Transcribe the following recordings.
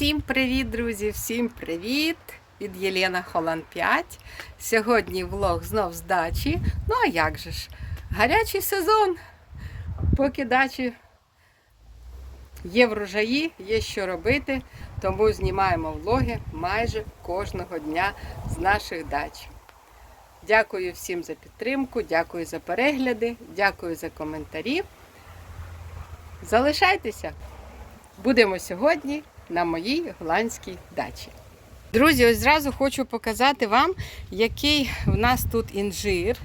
Всім привіт, друзі! Всім привіт! Від Єлена Холан 5. Сьогодні влог знов з дачі. Ну а як же ж? Гарячий сезон. Поки дачі є врожаї, є що робити, тому знімаємо влоги майже кожного дня з наших дач. Дякую всім за підтримку, дякую за перегляди, дякую за коментарі. Залишайтеся! Будемо сьогодні на моїй голландській дачі. Друзі, ось зразу хочу показати вам, який в нас тут інжир.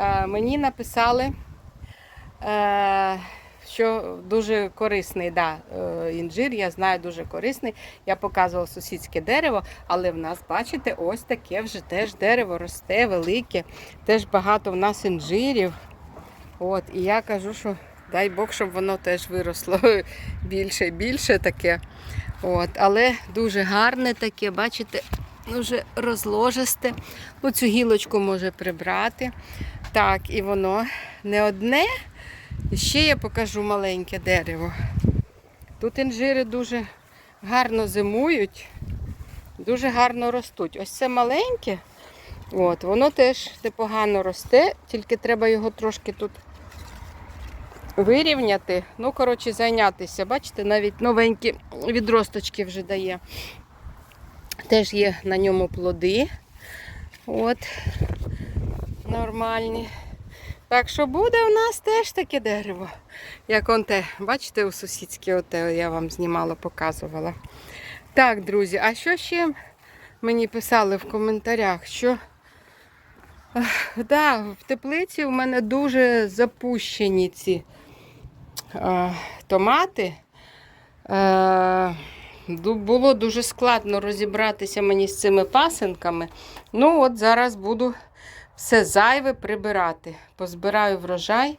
Е, мені написали, е, що дуже корисний да, е, інжир, я знаю, дуже корисний. Я показувала сусідське дерево, але в нас, бачите, ось таке вже теж дерево росте, велике. Теж багато в нас інжирів. От, і я кажу, що дай Бог, щоб воно теж виросло більше і більше таке. От, але дуже гарне таке, бачите, дуже розложисте. Ну, цю гілочку може прибрати. Так, і воно не одне. І ще я покажу маленьке дерево. Тут інжири дуже гарно зимують, дуже гарно ростуть. Ось це маленьке, от, воно теж непогано росте, тільки треба його трошки тут вирівняти. Ну, коротше, зайнятися. Бачите, навіть новенькі відросточки вже дає. Теж є на ньому плоди. От, нормальні. Так що буде у нас теж таке дерево. Як он те, бачите, у сусідське оте я вам знімала, показувала. Так, друзі, а що ще мені писали в коментарях? Що да, в теплиці у мене дуже запущені ці томати. Е, було дуже складно розібратися мені з цими пасинками. Ну, от зараз буду все зайве прибирати. Позбираю врожай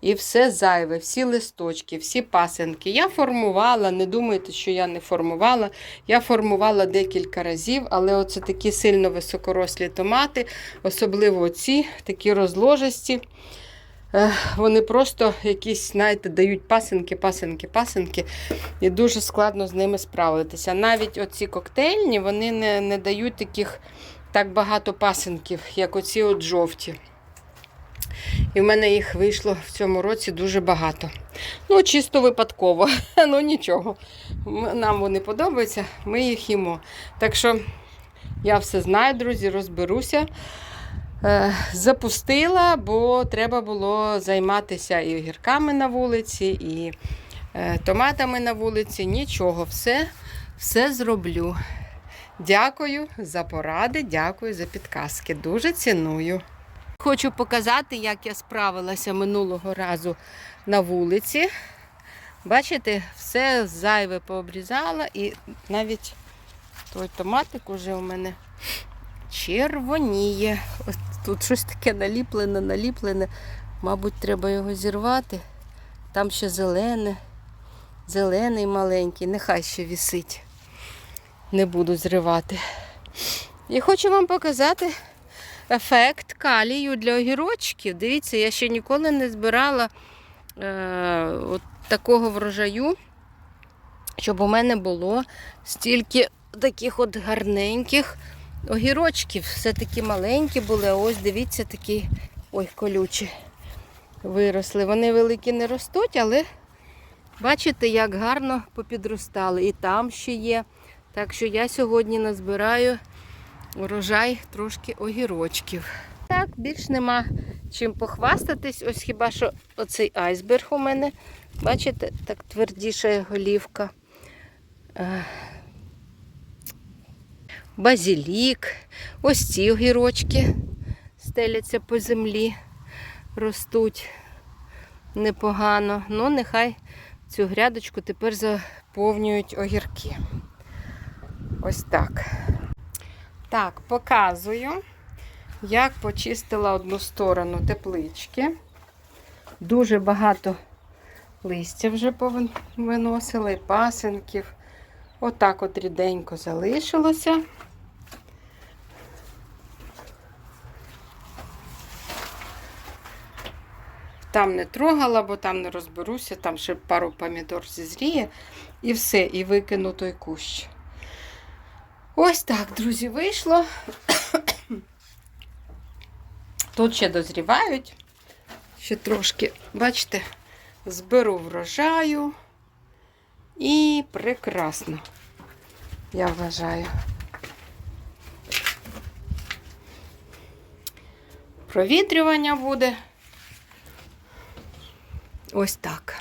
і все зайве, всі листочки, всі пасинки. Я формувала, не думайте, що я не формувала. Я формувала декілька разів, але оце такі сильно високорослі томати, особливо ці, такі розложисті. Вони просто якісь, знаєте, дають пасинки, пасинки, пасинки, і дуже складно з ними справитися. Навіть оці коктейльні вони не, не дають таких так багато пасинків, як оці от жовті. І в мене їх вийшло в цьому році дуже багато. Ну, чисто випадково. Ну нічого. Нам вони подобаються, ми їх їмо. Так що я все знаю, друзі, розберуся. Е, Запустила, бо треба було займатися і огірками на вулиці, і е, томатами на вулиці. Нічого, все, все зроблю. Дякую за поради, дякую за підказки. Дуже ціную. Хочу показати, як я справилася минулого разу на вулиці. Бачите, все зайве пообрізала і навіть той томатик уже у мене червоніє. Тут щось таке наліплене, наліплене. Мабуть, треба його зірвати. Там ще зелене, зелений маленький, нехай ще вісить. Не буду зривати. І хочу вам показати ефект калію для огірочків. Дивіться, я ще ніколи не збирала е, от такого врожаю, щоб у мене було стільки таких от гарненьких огірочків. Все такі маленькі були, ось дивіться, такі ой, колючі виросли. Вони великі не ростуть, але бачите, як гарно попідростали. І там ще є. Так що я сьогодні назбираю урожай трошки огірочків. Так, більш нема чим похвастатись. Ось хіба що оцей айсберг у мене. Бачите, так твердіша голівка. Базілік. Ось ці огірочки стеляться по землі, ростуть непогано. Ну, нехай цю грядочку тепер заповнюють огірки. Ось так. Так, показую, як почистила одну сторону теплички. Дуже багато листя вже повиносила пасенків. Отак от ріденько залишилося. Там не трогала, бо там не розберуся, там ще пару помідор зізріє. І все, і викину той кущ. Ось так, друзі, вийшло. Тут ще дозрівають. Ще трошки, бачите, зберу врожаю. І прекрасно, я вважаю. Провітрювання буде. Ось так.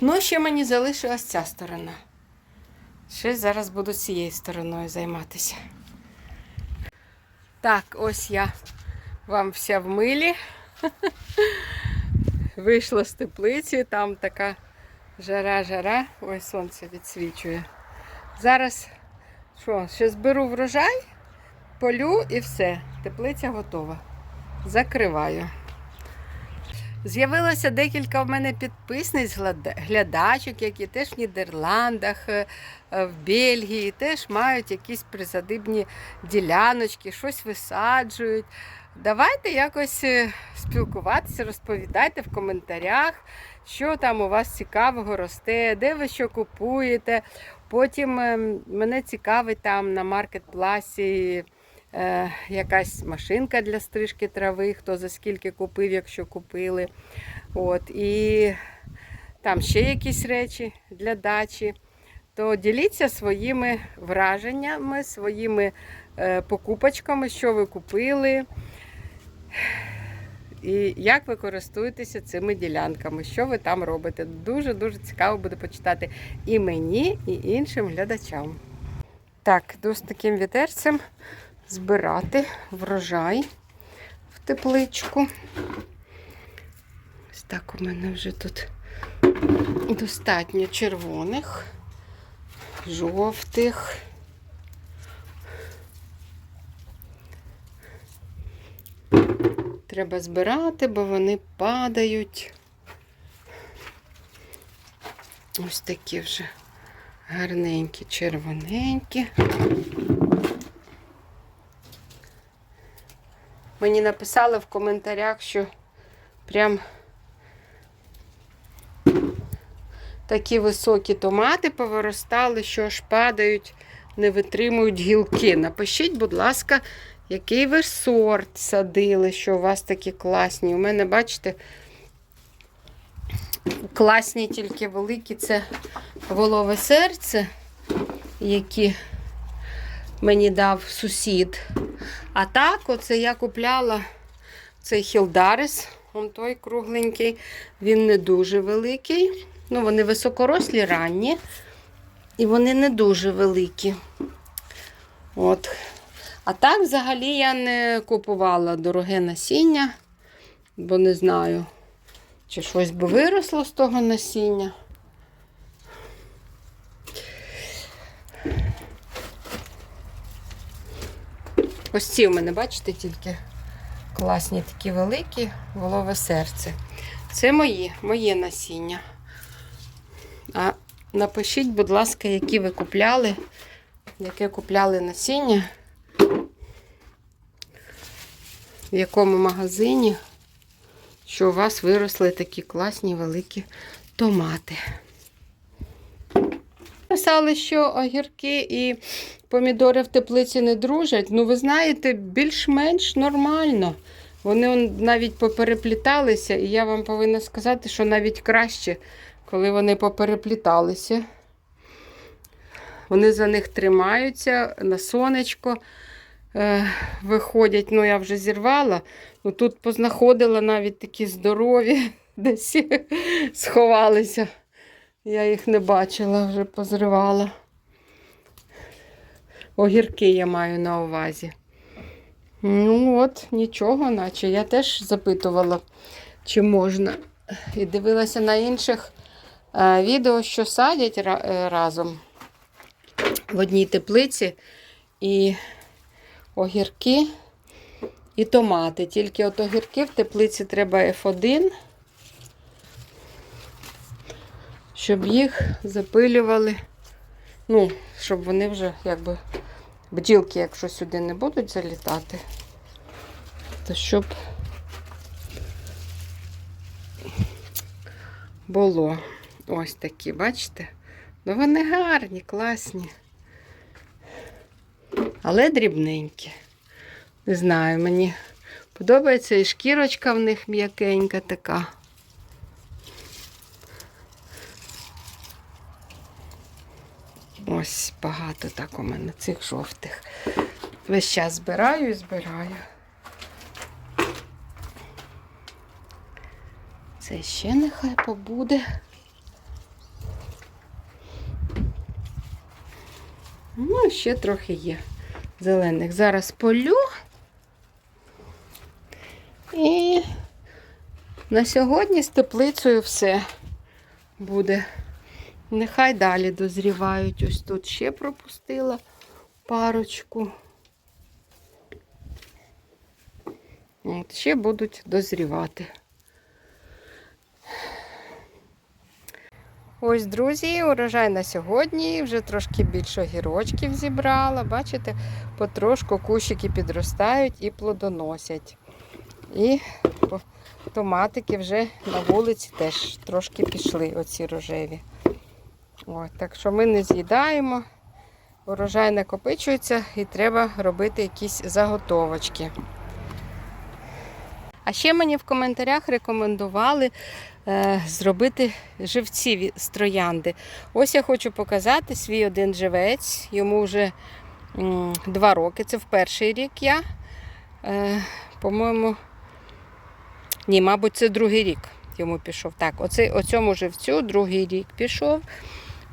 Ну, ще мені залишилась ця сторона. Ще зараз буду цією стороною займатися. Так, ось я вам вся в милі. Вийшла з теплиці, там така жара-жара. Ой, сонце відсвічує. Зараз що, ще зберу врожай, полю і все. Теплиця готова. Закриваю. З'явилося декілька в мене підписниць, глядачок, які теж в Нідерландах, е, е, в Бельгії, теж мають якісь присадибні діляночки, щось висаджують. Давайте якось е, спілкуватися, розповідайте в коментарях, що там у вас цікавого росте, де ви що купуєте. Потім е, мене цікавить там на маркетпласі якась машинка для стрижки трави, хто за скільки купив, якщо купили. От, і там ще якісь речі для дачі. То діліться своїми враженнями, своїми е, покупочками, що ви купили. І як ви користуєтеся цими ділянками, що ви там робите. Дуже-дуже цікаво буде почитати і мені, і іншим глядачам. Так, з таким вітерцем збирати врожай в тепличку. Ось так у мене вже тут достатньо червоних, жовтих. Треба збирати, бо вони падають. Ось такі вже гарненькі, червоненькі. Мені написали в коментарях, що прям такі високі томати повиростали, що аж падають, не витримують гілки. Напишіть, будь ласка, який ви сорт садили, що у вас такі класні. У мене, бачите, класні тільки великі це волове серце, які мені дав сусід. А так, оце я купляла цей Хілдарис, он той кругленький, він не дуже великий. Ну, вони високорослі, ранні, і вони не дуже великі. От. А так, взагалі, я не купувала дороге насіння, бо не знаю, чи щось би виросло з того насіння. Ось ці у мене, бачите, тільки класні такі великі волове серце. Це мої, моє насіння. А напишіть, будь ласка, які ви купляли, яке купляли насіння, в якому магазині, що у вас виросли такі класні великі томати. Писали, що огірки і помідори в теплиці не дружать. Ну, ви знаєте, більш-менш нормально. Вони навіть поперепліталися, і я вам повинна сказати, що навіть краще, коли вони поперепліталися. Вони за них тримаються, на сонечко е, виходять. Ну, я вже зірвала. Ну, тут познаходила навіть такі здорові, десь сховалися. Я їх не бачила, вже позривала. Огірки я маю на увазі. Ну от, нічого, наче. Я теж запитувала, чи можна. І дивилася на інших е, відео, що садять е, разом в одній теплиці. І огірки, і томати. Тільки от огірки в теплиці треба F1, щоб їх запилювали. Ну, щоб вони вже якби бджілки, якщо сюди не будуть залітати, то щоб було. Ось такі, бачите? Ну вони гарні, класні. Але дрібненькі. Не знаю, мені подобається і шкірочка в них м'якенька така. Ось багато так у мене цих жовтих. Весь час збираю і збираю. Це ще нехай побуде. Ну, ще трохи є зелених. Зараз полю. І на сьогодні з теплицею все буде. Нехай далі дозрівають. Ось тут ще пропустила парочку. Ще будуть дозрівати. Ось, друзі, урожай на сьогодні. Вже трошки більше огірочків зібрала. Бачите, потрошку кущики підростають і плодоносять. І томатики вже на вулиці теж трошки пішли, оці рожеві. От, так що ми не з'їдаємо, урожай накопичується і треба робити якісь заготовочки. А ще мені в коментарях рекомендували е, зробити живці з троянди. Ось я хочу показати свій один живець. Йому вже м, два роки. Це в перший рік я. Е, по-моєму, ні, мабуть, це другий рік йому пішов. Так, оце, оцьому живцю другий рік пішов.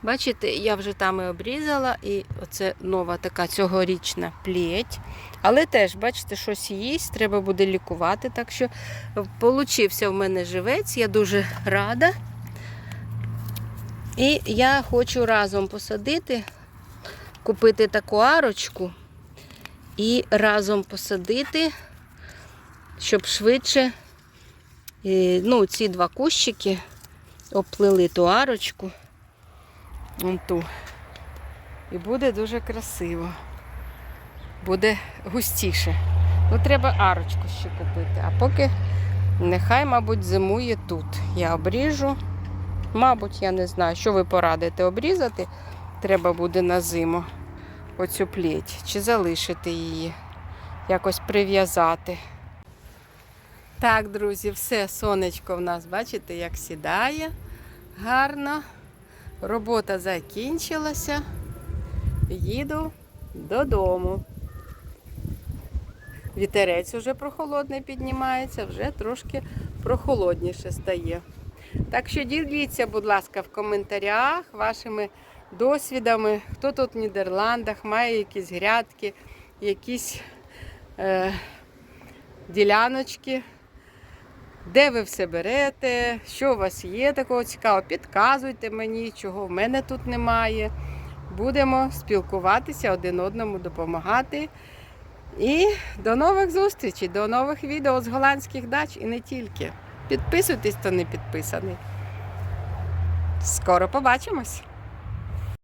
Бачите, я вже там і обрізала, і оце нова така цьогорічна плеть. Але теж, бачите, щось їсть, треба буде лікувати. Так що получився в мене живець, я дуже рада. І я хочу разом посадити, купити таку арочку і разом посадити, щоб швидше е, ну, ці два кущики оплили ту арочку. Вон ту. І буде дуже красиво. Буде густіше. Ну, треба арочку ще купити. А поки нехай, мабуть, зимує тут. Я обріжу. Мабуть, я не знаю, що ви порадите обрізати. Треба буде на зиму оцю плеть. Чи залишити її, якось прив'язати. Так, друзі, все, сонечко в нас, бачите, як сідає гарно. Робота закінчилася. Їду додому. Вітерець уже прохолодний піднімається, вже трошки прохолодніше стає. Так що діліться, будь ласка, в коментарях вашими досвідами, хто тут в Нідерландах має якісь грядки, якісь е, діляночки. Де ви все берете, що у вас є такого цікавого, підказуйте мені, чого в мене тут немає. Будемо спілкуватися, один одному допомагати. І до нових зустрічей, до нових відео з голландських дач і не тільки. Підписуйтесь, хто не підписаний. Скоро побачимось!